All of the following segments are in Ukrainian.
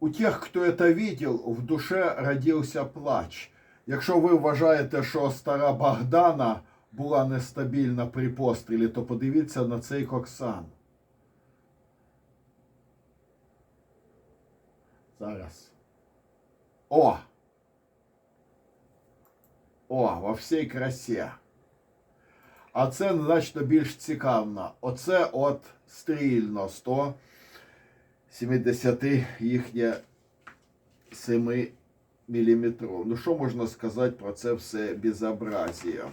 у тех, хто це видел, в душе родився плач. Якщо ви вважаєте, що стара Богдана була нестабільна при пострілі, то подивіться на цей коксан. Зараз. О! О, во всій красі. А це значно більш цікаво. Оце от стрільно 170 їхнє 7 мм. Ну що можна сказати про це все безобразія?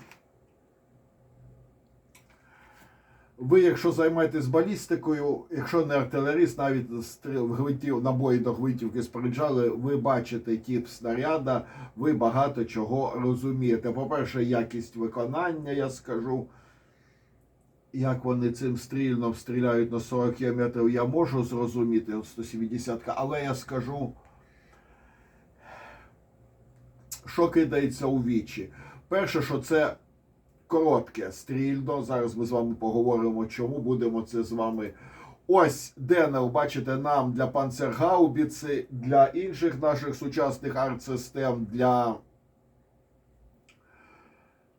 Ви, якщо займаєтесь балістикою, якщо не артилеріст, навіть стріл гвинтів, набої до гвинтівки споряджали, ви бачите тип снаряда, ви багато чого розумієте. По-перше, якість виконання, я скажу. Як вони цим стрільном стріляють на 40 км, я можу зрозуміти, от 170 але я скажу, що кидається у вічі. Перше, що це коротке стрільно. Зараз ми з вами поговоримо, чому будемо це з вами. Ось Денел, бачите, нам для панцергаубіці, для інших наших сучасних арт-систем, для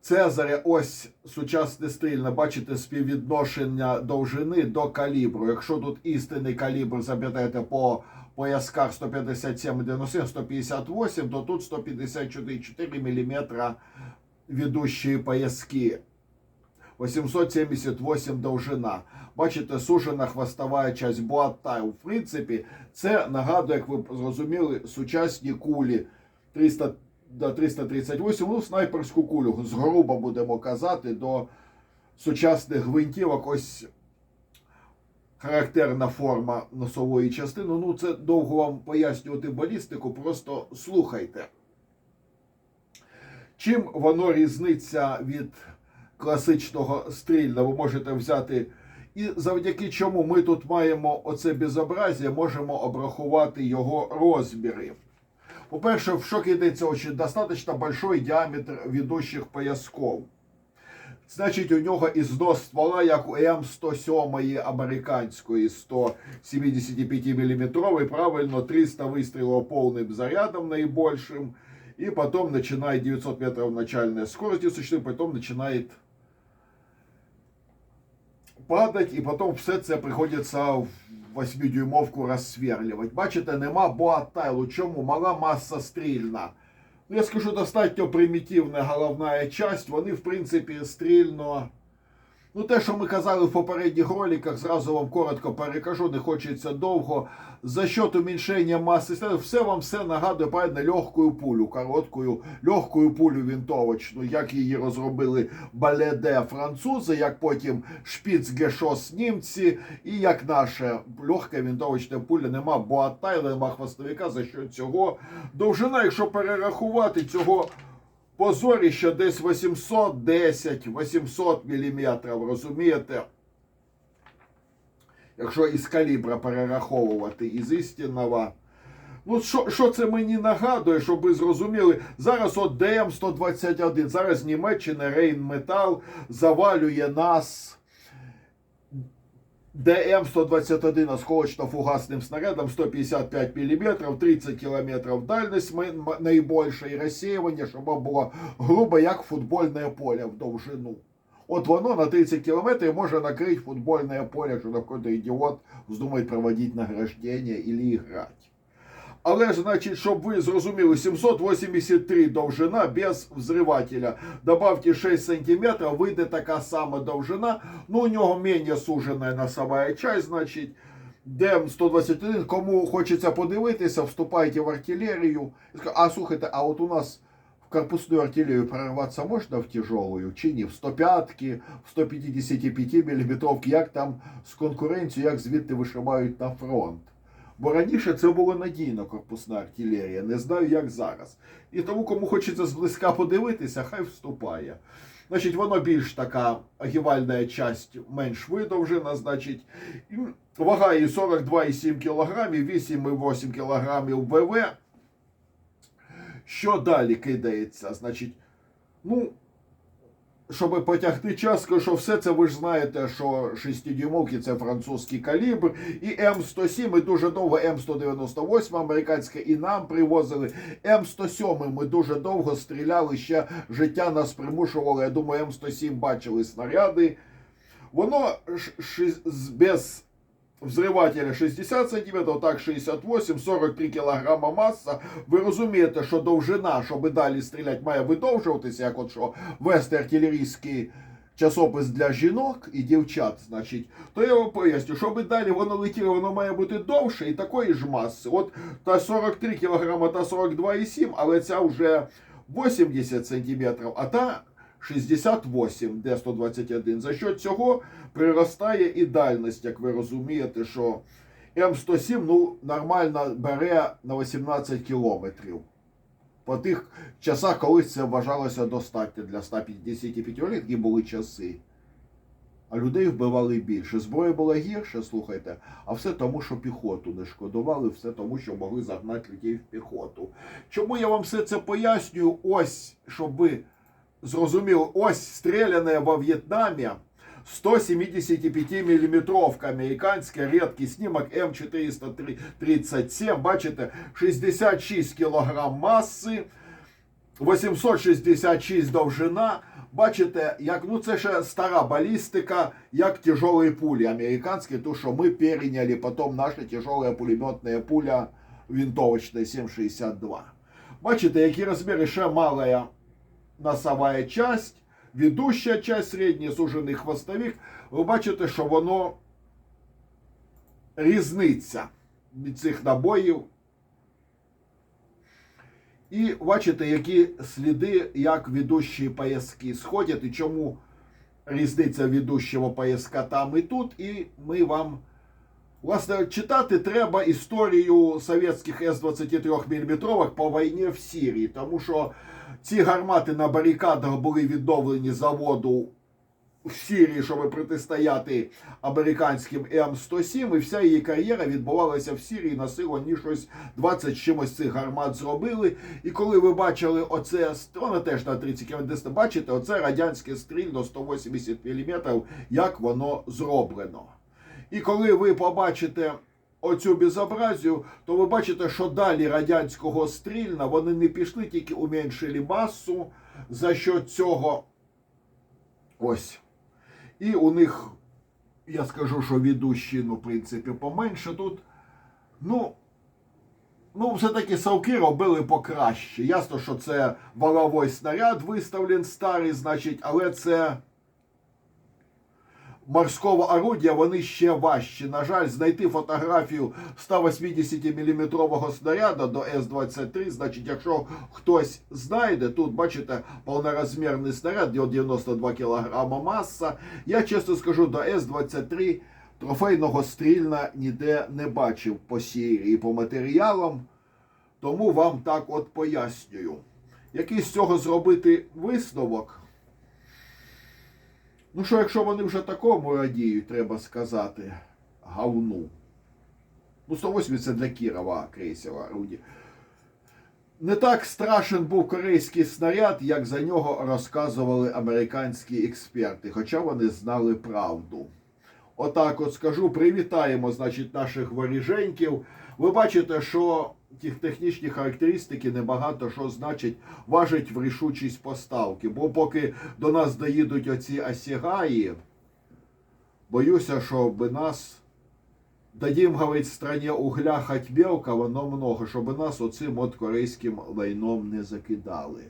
Цезаря, ось сучасне стрільне, бачите, співвідношення довжини до калібру. Якщо тут істинний калібр, запитаєте по поясках 157 97, 158, то тут 154 мм ведущие пояски. 878 довжина. Бачите, сужена хвостова часть Буаттай. В принципі, це нагадує, як ви зрозуміли, сучасні кулі 300 до 338, ну, снайперську кулю. Згруба будемо казати, до сучасних гвинтівок. Ось характерна форма носової частини. Ну, це довго вам пояснювати балістику, просто слухайте. Чим воно різниця від класичного стрільного, ви можете взяти. І завдяки чому ми тут маємо оце безобразие, можемо обрахувати його розміри. По-перше, в що йдеться очень достаточно большой диаметр ведущих поясков. Значить, у нього ізнос ствола, як у М107 американської 175 мм, правильно 300 вистрілів повним зарядом наибольшим. И потом начинает 900 метров начальная скорость существует, потом начинает падать, і потім все це приходиться в 8-дюймовку розсверлювати. Бачите, нема боатайлу. Чому? Мала маса стрільна. Ну, я скажу, достатньо примітивна головна часть. Вони, в принципі, стрільно. Ну, те, що ми казали в попередніх роликах, зразу вам коротко перекажу, не хочеться довго. За счет уменьшення маси все вам все нагадує правильно, легкою пулю, короткою, легкою пулю вінтовочну, як її розробили Баледе французи, як потім Шпіц Гешос німці, і як наша легка вінтовочна пуля, нема боатайла, нема хвостовика, за що цього довжина, якщо перерахувати цього позоріще десь 810-800 мм, розумієте? Якщо із калібра перераховувати із істинного. Ну, що, це мені нагадує, щоб ви зрозуміли? Зараз от ДМ-121, зараз Німеччина Рейнметал завалює нас ДМ-121 осколочно-фугасным снарядом 155 мм, 30 км дальность, найбільше розсіювання, щоб було грубо як футбольне поле в довжину. От воно на 30 км може накрити футбольне поле, якщо какой-то ідіот вздумає проводити награждення или грати. Але значить, щоб ви зрозуміли, 783 довжина без взривателя. Добавьте 6 сантиметров, вийде така сама довжина. Ну, у нього менш сужена носова часть, значить. ДЕМ 121, кому хочеться подивитися, вступайте в артилерію. А слухайте, а от у нас в корпусную артиллерию прорваться можно в тяжелую чи ні? В 105-ки, в 155 мм, як там з конкуренцією, як звідти вишивають на фронт. Бо раніше це було надійно корпусна артилерія, не знаю, як зараз. І тому, кому хочеться зблизька подивитися, хай вступає. Значить, воно більш така огівальна часть менш видовжена, значить, вага її 42,7 кг, 8,8 кг ВВ. Що далі кидається? Значить, ну, щоб потягти час, що все це ви ж знаєте, що 6-дюймовки це французький калібр, і М107, і дуже довго М198 американське, і нам привозили. М107 ми дуже довго стріляли, ще життя нас примушувало. Я думаю, М107 бачили снаряди. Воно без взривателя 60 см, так 68, 43 кг маса. Ви розумієте, що довжина, щоб далі стріляти, має видовжуватися, як от що вести артилерійський часопис для жінок і дівчат, значить, то я вам поясню, щоб далі воно летіло, воно має бути довше і такої ж маси. От та 43 кг, та 42,7, але ця вже 80 см, а та 68 Д-121. За що цього приростає і дальність, як ви розумієте, що М107 ну, нормально бере на 18 кілометрів. По тих часах, коли це вважалося достатньо для 155 такі були часи. А людей вбивали більше. Зброя була гірша, слухайте, а все тому, що піхоту не шкодували, все тому, що могли загнати людей в піхоту. Чому я вам все це пояснюю? Ось, щоб ви зрозуміли, ось стріляне во В'єтнамі 175 мм американський рідкий снімок М437, бачите, 66 кг маси, 866 довжина. Бачите, як ну це ще стара балістика, як тяжелі пулі американські, то що ми перейняли потім наша тяжела пулеметна пуля винтовочна 7,62. Бачите, які розміри ще мала носова часть, ведуща часть, середній сужений хвостовик. Ви бачите, що воно різниця від цих набоїв. І бачите, які сліди, як ведущі пояски сходять, і чому різниця ведущого пояска там і тут. І ми вам, власне, читати треба історію совєтських С-23 мм по війні в Сирії, тому що ці гармати на барикадах були відновлені заводу в Сирії, щоб протистояти американським М107, і вся її кар'єра відбувалася в Сирії на силу, вони щось 20 з чимось цих гармат зробили. І коли ви бачили оце, воно теж на 30 км, бачите, оце радянське стрільно 180 мм, як воно зроблено. І коли ви побачите оцю безобразію, то ви бачите, що далі радянського стрільна вони не пішли, тільки уменшили масу за що цього. Ось. І у них, я скажу, що ведущі, ну, в принципі, поменше тут. Ну, ну, все-таки совки робили покраще. Ясно, що це валовий снаряд виставлен старий, значить, але це морського орудія, вони ще важчі. На жаль, знайти фотографію 180-мм снаряду до С-23, значить, якщо хтось знайде, тут, бачите, повнорозмірний снаряд, 92 кг маса. Я чесно скажу, до С-23 трофейного стрільна ніде не бачив по Сірії, по матеріалам. Тому вам так от пояснюю. Який з цього зробити висновок? Ну що, якщо вони вже такому радіють, треба сказати, говну. Ну, 180 це для Кірова крейсера Руді. Не так страшен був корейський снаряд, як за нього розказували американські експерти, хоча вони знали правду. Отак от скажу, привітаємо, значить, наших воріженьків. Ви бачите, що ті технічні характеристики небагато що значить, важить в рішучість поставки. Бо поки до нас доїдуть оці осігаї, боюся, що би нас дадим, говорить, стране угля хоть мелко, воно много, щоб нас оцим от корейським лайном не закидали.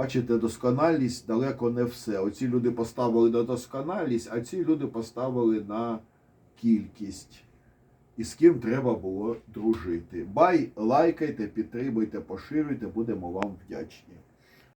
Бачите, досконалість далеко не все. Оці люди поставили на досконалість, а ці люди поставили на кількість. І з ким треба було дружити. Бай, лайкайте, підтримуйте, поширюйте, будемо вам вдячні.